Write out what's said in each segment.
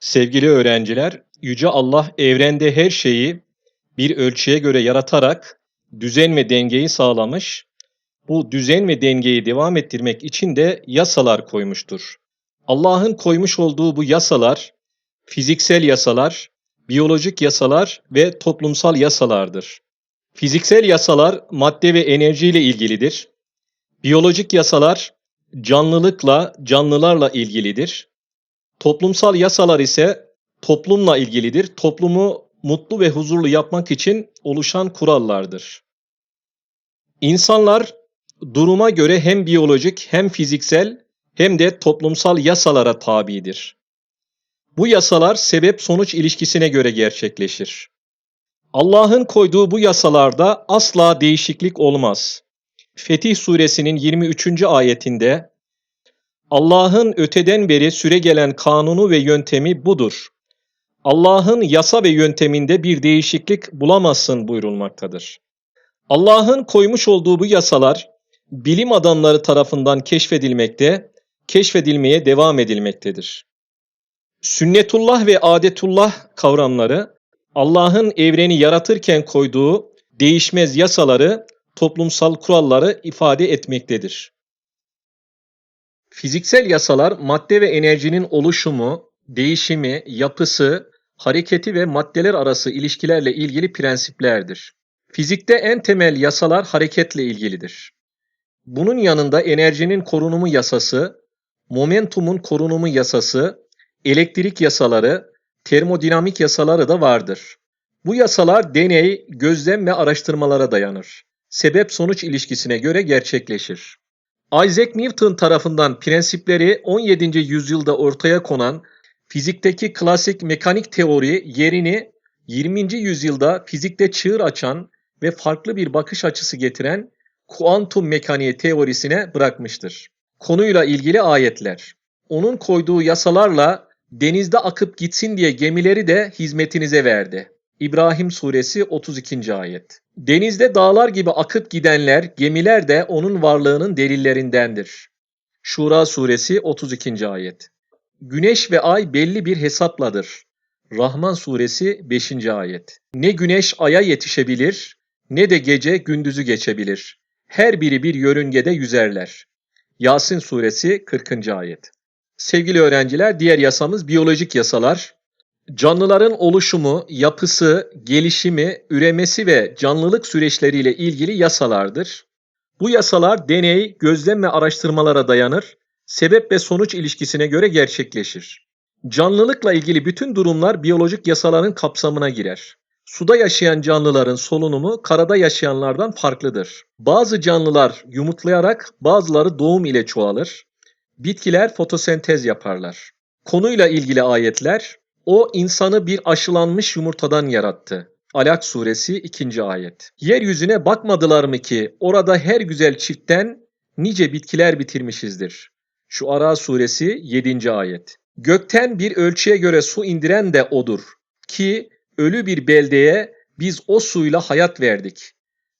Sevgili öğrenciler, Yüce Allah evrende her şeyi bir ölçüye göre yaratarak düzen ve dengeyi sağlamış. Bu düzen ve dengeyi devam ettirmek için de yasalar koymuştur. Allah'ın koymuş olduğu bu yasalar fiziksel yasalar, biyolojik yasalar ve toplumsal yasalardır. Fiziksel yasalar madde ve enerji ile ilgilidir. Biyolojik yasalar canlılıkla, canlılarla ilgilidir. Toplumsal yasalar ise toplumla ilgilidir. Toplumu mutlu ve huzurlu yapmak için oluşan kurallardır. İnsanlar duruma göre hem biyolojik hem fiziksel hem de toplumsal yasalara tabidir. Bu yasalar sebep-sonuç ilişkisine göre gerçekleşir. Allah'ın koyduğu bu yasalarda asla değişiklik olmaz. Fetih suresinin 23. ayetinde Allah'ın öteden beri süre gelen kanunu ve yöntemi budur. Allah'ın yasa ve yönteminde bir değişiklik bulamazsın buyurulmaktadır. Allah'ın koymuş olduğu bu yasalar bilim adamları tarafından keşfedilmekte, keşfedilmeye devam edilmektedir. Sünnetullah ve adetullah kavramları Allah'ın evreni yaratırken koyduğu değişmez yasaları, toplumsal kuralları ifade etmektedir. Fiziksel yasalar madde ve enerjinin oluşumu, değişimi, yapısı, hareketi ve maddeler arası ilişkilerle ilgili prensiplerdir. Fizikte en temel yasalar hareketle ilgilidir. Bunun yanında enerjinin korunumu yasası, momentumun korunumu yasası, elektrik yasaları, termodinamik yasaları da vardır. Bu yasalar deney, gözlem ve araştırmalara dayanır. Sebep-sonuç ilişkisine göre gerçekleşir. Isaac Newton tarafından prensipleri 17. yüzyılda ortaya konan fizikteki klasik mekanik teori yerini 20. yüzyılda fizikte çığır açan ve farklı bir bakış açısı getiren kuantum mekaniği teorisine bırakmıştır. Konuyla ilgili ayetler. Onun koyduğu yasalarla denizde akıp gitsin diye gemileri de hizmetinize verdi. İbrahim suresi 32. ayet. Denizde dağlar gibi akıp gidenler, gemiler de onun varlığının delillerindendir. Şura suresi 32. ayet. Güneş ve ay belli bir hesapladır. Rahman suresi 5. ayet. Ne güneş aya yetişebilir, ne de gece gündüzü geçebilir. Her biri bir yörüngede yüzerler. Yasin suresi 40. ayet. Sevgili öğrenciler, diğer yasamız biyolojik yasalar. Canlıların oluşumu, yapısı, gelişimi, üremesi ve canlılık süreçleriyle ilgili yasalardır. Bu yasalar deney, gözlem ve araştırmalara dayanır, sebep ve sonuç ilişkisine göre gerçekleşir. Canlılıkla ilgili bütün durumlar biyolojik yasaların kapsamına girer. Suda yaşayan canlıların solunumu karada yaşayanlardan farklıdır. Bazı canlılar yumurtlayarak bazıları doğum ile çoğalır. Bitkiler fotosentez yaparlar. Konuyla ilgili ayetler, o insanı bir aşılanmış yumurtadan yarattı. Alak suresi 2. ayet. Yeryüzüne bakmadılar mı ki orada her güzel çiftten nice bitkiler bitirmişizdir. Şu Ara suresi 7. ayet. Gökten bir ölçüye göre su indiren de odur ki ölü bir beldeye biz o suyla hayat verdik.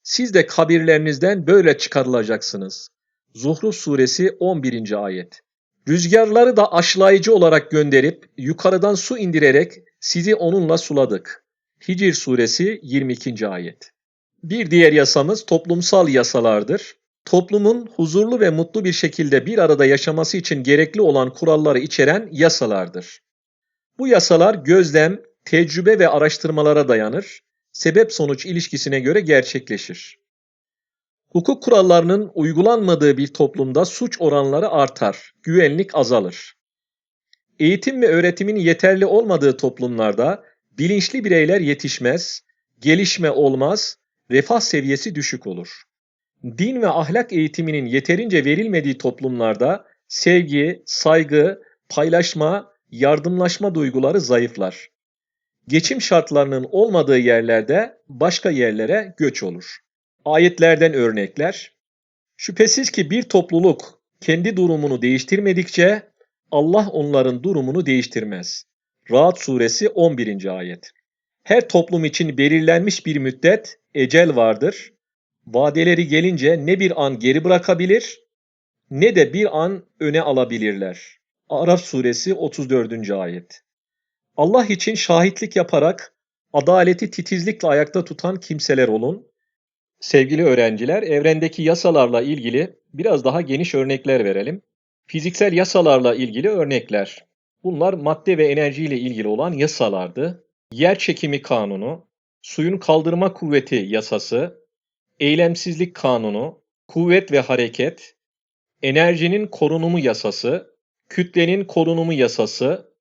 Siz de kabirlerinizden böyle çıkarılacaksınız. Zuhruf suresi 11. ayet. Rüzgarları da aşılayıcı olarak gönderip yukarıdan su indirerek sizi onunla suladık. Hicr suresi 22. ayet. Bir diğer yasamız toplumsal yasalardır. Toplumun huzurlu ve mutlu bir şekilde bir arada yaşaması için gerekli olan kuralları içeren yasalardır. Bu yasalar gözlem, tecrübe ve araştırmalara dayanır, sebep-sonuç ilişkisine göre gerçekleşir. Hukuk kurallarının uygulanmadığı bir toplumda suç oranları artar, güvenlik azalır. Eğitim ve öğretimin yeterli olmadığı toplumlarda bilinçli bireyler yetişmez, gelişme olmaz, refah seviyesi düşük olur. Din ve ahlak eğitiminin yeterince verilmediği toplumlarda sevgi, saygı, paylaşma, yardımlaşma duyguları zayıflar. Geçim şartlarının olmadığı yerlerde başka yerlere göç olur. Ayetlerden örnekler. Şüphesiz ki bir topluluk kendi durumunu değiştirmedikçe Allah onların durumunu değiştirmez. Ra'd suresi 11. ayet. Her toplum için belirlenmiş bir müddet, ecel vardır. Vadeleri gelince ne bir an geri bırakabilir ne de bir an öne alabilirler. Araf suresi 34. ayet. Allah için şahitlik yaparak adaleti titizlikle ayakta tutan kimseler olun. Sevgili öğrenciler, evrendeki yasalarla ilgili biraz daha geniş örnekler verelim. Fiziksel yasalarla ilgili örnekler. Bunlar madde ve enerji ile ilgili olan yasalardı. Yer çekimi kanunu, suyun kaldırma kuvveti yasası, eylemsizlik kanunu, kuvvet ve hareket, enerjinin korunumu yasası, kütlenin korunumu yasası,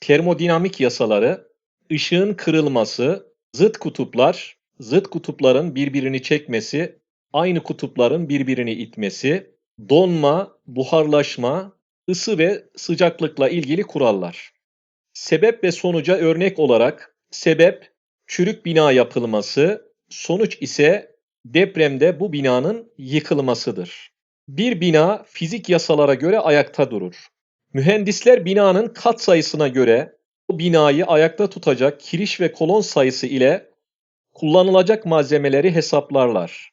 termodinamik yasaları, ışığın kırılması, zıt kutuplar, zıt kutupların birbirini çekmesi, aynı kutupların birbirini itmesi, donma, buharlaşma, ısı ve sıcaklıkla ilgili kurallar. Sebep ve sonuca örnek olarak sebep çürük bina yapılması, sonuç ise depremde bu binanın yıkılmasıdır. Bir bina fizik yasalara göre ayakta durur. Mühendisler binanın kat sayısına göre o binayı ayakta tutacak kiriş ve kolon sayısı ile kullanılacak malzemeleri hesaplarlar.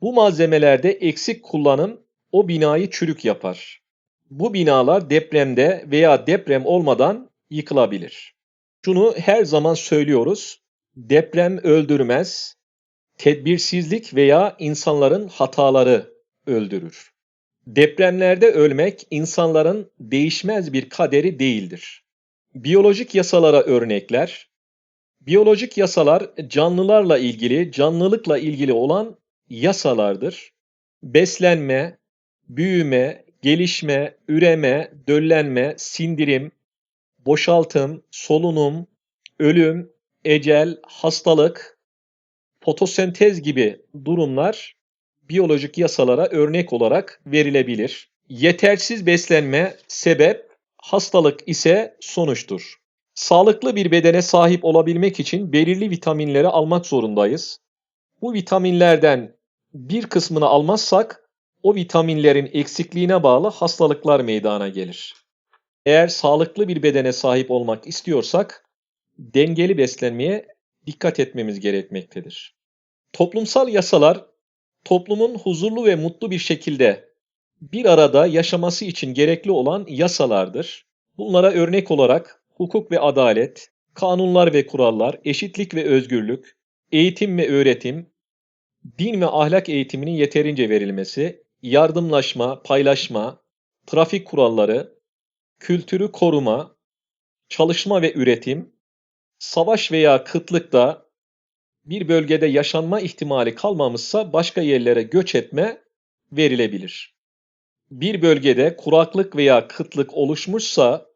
Bu malzemelerde eksik kullanım o binayı çürük yapar. Bu binalar depremde veya deprem olmadan yıkılabilir. Şunu her zaman söylüyoruz. Deprem öldürmez, tedbirsizlik veya insanların hataları öldürür. Depremlerde ölmek insanların değişmez bir kaderi değildir. Biyolojik yasalara örnekler. Biyolojik yasalar canlılarla ilgili, canlılıkla ilgili olan yasalardır. Beslenme, büyüme, gelişme, üreme, döllenme, sindirim, boşaltım, solunum, ölüm, ecel, hastalık, fotosentez gibi durumlar biyolojik yasalara örnek olarak verilebilir. Yetersiz beslenme sebep, hastalık ise sonuçtur. Sağlıklı bir bedene sahip olabilmek için belirli vitaminleri almak zorundayız. Bu vitaminlerden bir kısmını almazsak o vitaminlerin eksikliğine bağlı hastalıklar meydana gelir. Eğer sağlıklı bir bedene sahip olmak istiyorsak dengeli beslenmeye dikkat etmemiz gerekmektedir. Toplumsal yasalar toplumun huzurlu ve mutlu bir şekilde bir arada yaşaması için gerekli olan yasalardır. Bunlara örnek olarak hukuk ve adalet, kanunlar ve kurallar, eşitlik ve özgürlük, eğitim ve öğretim, din ve ahlak eğitiminin yeterince verilmesi, yardımlaşma, paylaşma, trafik kuralları, kültürü koruma, çalışma ve üretim, savaş veya kıtlıkta bir bölgede yaşanma ihtimali kalmamışsa başka yerlere göç etme verilebilir. Bir bölgede kuraklık veya kıtlık oluşmuşsa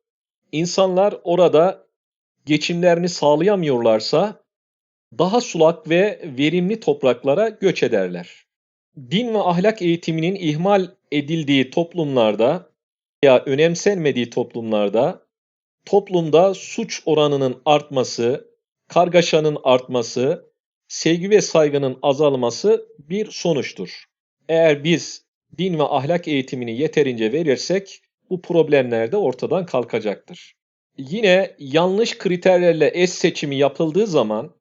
insanlar orada geçimlerini sağlayamıyorlarsa daha sulak ve verimli topraklara göç ederler. Din ve ahlak eğitiminin ihmal edildiği toplumlarda veya önemsenmediği toplumlarda toplumda suç oranının artması, kargaşanın artması, sevgi ve saygının azalması bir sonuçtur. Eğer biz din ve ahlak eğitimini yeterince verirsek bu problemler de ortadan kalkacaktır. Yine yanlış kriterlerle eş seçimi yapıldığı zaman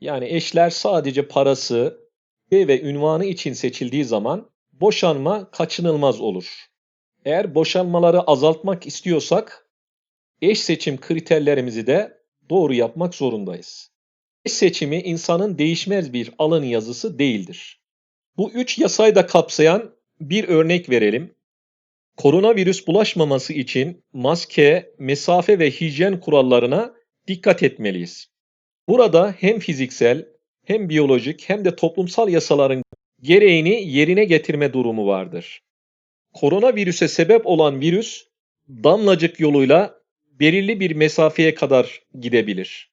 yani eşler sadece parası ve ünvanı için seçildiği zaman boşanma kaçınılmaz olur. Eğer boşanmaları azaltmak istiyorsak eş seçim kriterlerimizi de doğru yapmak zorundayız. Eş seçimi insanın değişmez bir alın yazısı değildir. Bu üç yasayı da kapsayan bir örnek verelim. Koronavirüs bulaşmaması için maske, mesafe ve hijyen kurallarına dikkat etmeliyiz. Burada hem fiziksel hem biyolojik hem de toplumsal yasaların gereğini yerine getirme durumu vardır. Koronavirüse sebep olan virüs damlacık yoluyla belirli bir mesafeye kadar gidebilir.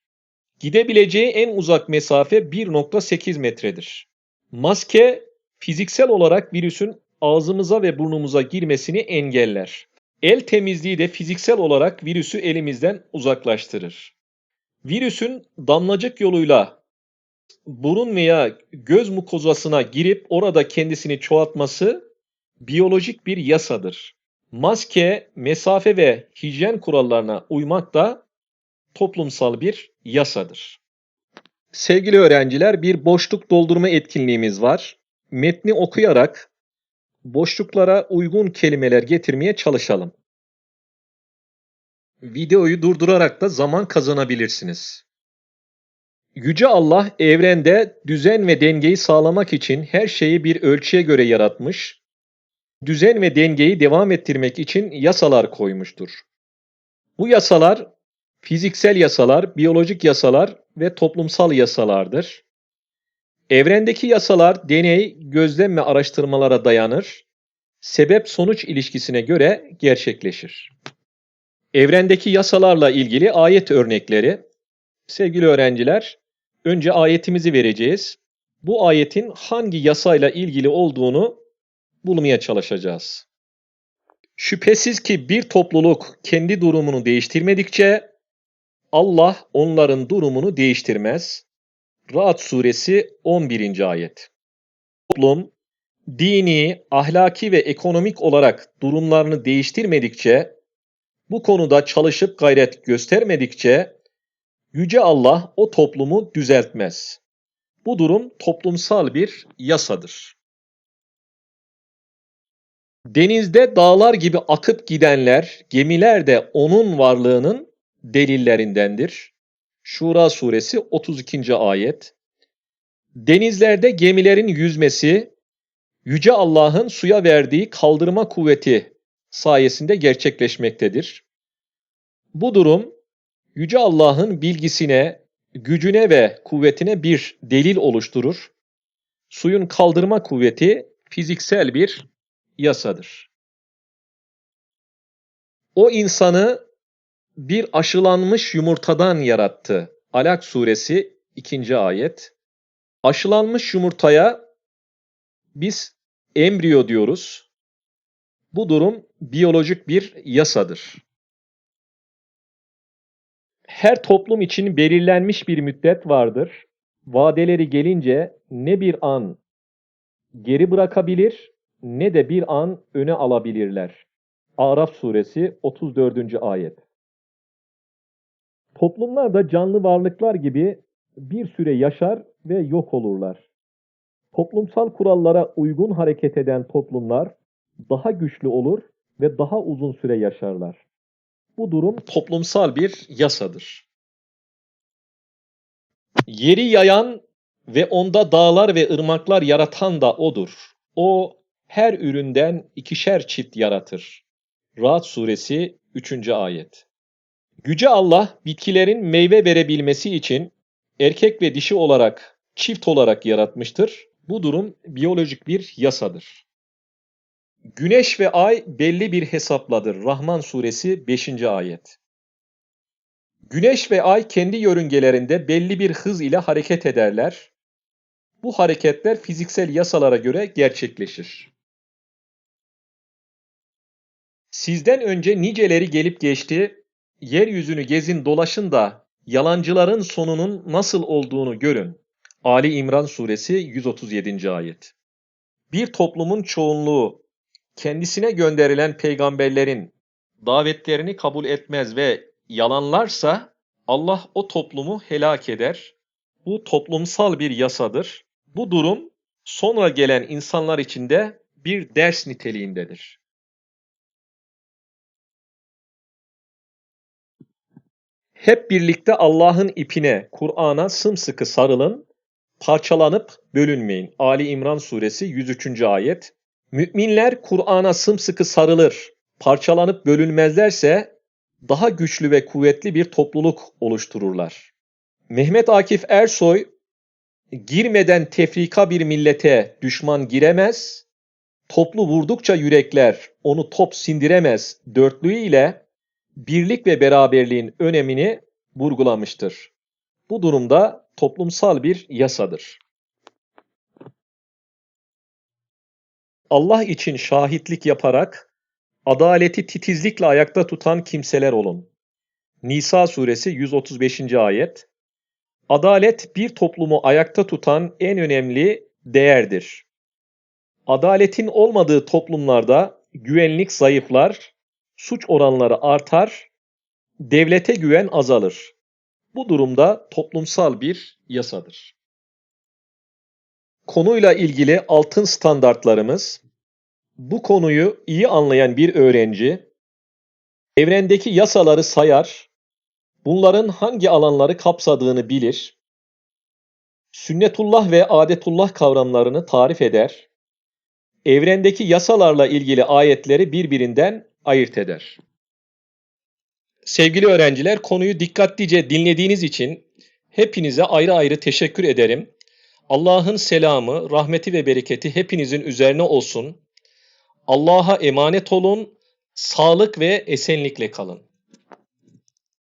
Gidebileceği en uzak mesafe 1.8 metredir. Maske fiziksel olarak virüsün ağzımıza ve burnumuza girmesini engeller. El temizliği de fiziksel olarak virüsü elimizden uzaklaştırır. Virüsün damlacık yoluyla burun veya göz mukozasına girip orada kendisini çoğaltması biyolojik bir yasadır. Maske, mesafe ve hijyen kurallarına uymak da toplumsal bir yasadır. Sevgili öğrenciler, bir boşluk doldurma etkinliğimiz var. Metni okuyarak boşluklara uygun kelimeler getirmeye çalışalım. Videoyu durdurarak da zaman kazanabilirsiniz. Yüce Allah evrende düzen ve dengeyi sağlamak için her şeyi bir ölçüye göre yaratmış, düzen ve dengeyi devam ettirmek için yasalar koymuştur. Bu yasalar fiziksel yasalar, biyolojik yasalar ve toplumsal yasalardır. Evrendeki yasalar deney, gözlem ve araştırmalara dayanır, sebep-sonuç ilişkisine göre gerçekleşir. Evrendeki yasalarla ilgili ayet örnekleri. Sevgili öğrenciler, önce ayetimizi vereceğiz. Bu ayetin hangi yasayla ilgili olduğunu bulmaya çalışacağız. Şüphesiz ki bir topluluk kendi durumunu değiştirmedikçe Allah onların durumunu değiştirmez. Ra'd suresi 11. ayet. Toplum dini, ahlaki ve ekonomik olarak durumlarını değiştirmedikçe, bu konuda çalışıp gayret göstermedikçe Yüce Allah o toplumu düzeltmez. Bu durum toplumsal bir yasadır. Denizde dağlar gibi akıp gidenler, gemiler de onun varlığının delillerindendir. Şura suresi 32. ayet. Denizlerde gemilerin yüzmesi, Yüce Allah'ın suya verdiği kaldırma kuvveti sayesinde gerçekleşmektedir. Bu durum, Yüce Allah'ın bilgisine, gücüne ve kuvvetine bir delil oluşturur. Suyun kaldırma kuvveti fiziksel bir yasadır. O insanı bir aşılanmış yumurtadan yarattı. Alak suresi 2. ayet. Aşılanmış yumurtaya biz embriyo diyoruz. Bu durum biyolojik bir yasadır. Her toplum için belirlenmiş bir müddet vardır. Vadeleri gelince ne bir an geri bırakabilir ne de bir an öne alabilirler. Araf suresi 34. ayet. Toplumlar da canlı varlıklar gibi bir süre yaşar ve yok olurlar. Toplumsal kurallara uygun hareket eden toplumlar daha güçlü olur ve daha uzun süre yaşarlar. Bu durum toplumsal bir yasadır. Yeri yayan ve onda dağlar ve ırmaklar yaratan da odur. O her üründen ikişer çift yaratır. Ra'd suresi 3. ayet. Yüce Allah bitkilerin meyve verebilmesi için erkek ve dişi olarak çift olarak yaratmıştır. Bu durum biyolojik bir yasadır. Güneş ve ay belli bir hesapladır. Rahman suresi 5. ayet. Güneş ve ay kendi yörüngelerinde belli bir hız ile hareket ederler. Bu hareketler fiziksel yasalara göre gerçekleşir. Sizden önce niceleri gelip geçti, yeryüzünü gezin dolaşın da yalancıların sonunun nasıl olduğunu görün. Ali İmran suresi 137. ayet. Bir toplumun çoğunluğu kendisine gönderilen peygamberlerin davetlerini kabul etmez ve yalanlarsa Allah o toplumu helak eder. Bu toplumsal bir yasadır. Bu durum sonra gelen insanlar için de bir ders niteliğindedir. Hep birlikte Allah'ın ipine, Kur'an'a sımsıkı sarılın, parçalanıp bölünmeyin. Ali İmran suresi 103. ayet. Müminler Kur'an'a sımsıkı sarılır, parçalanıp bölünmezlerse daha güçlü ve kuvvetli bir topluluk oluştururlar. Mehmet Akif Ersoy, girmeden tefrika bir millete düşman giremez, toplu vurdukça yürekler onu top sindiremez dörtlüğü ile birlik ve beraberliğin önemini vurgulamıştır. Bu durumda toplumsal bir yasadır. Allah için şahitlik yaparak adaleti titizlikle ayakta tutan kimseler olun. Nisa suresi 135. ayet. Adalet bir toplumu ayakta tutan en önemli değerdir. Adaletin olmadığı toplumlarda güvenlik zayıflar, suç oranları artar, devlete güven azalır. Bu durumda toplumsal bir yasadır. Konuyla ilgili altın standartlarımız, bu konuyu iyi anlayan bir öğrenci, Evrendeki yasaları sayar, bunların hangi alanları kapsadığını bilir, sünnetullah ve adetullah kavramlarını tarif eder, evrendeki yasalarla ilgili ayetleri birbirinden ayırt eder. Sevgili öğrenciler, konuyu dikkatlice dinlediğiniz için hepinize ayrı ayrı teşekkür ederim. Allah'ın selamı, rahmeti ve bereketi hepinizin üzerine olsun. Allah'a emanet olun, sağlık ve esenlikle kalın.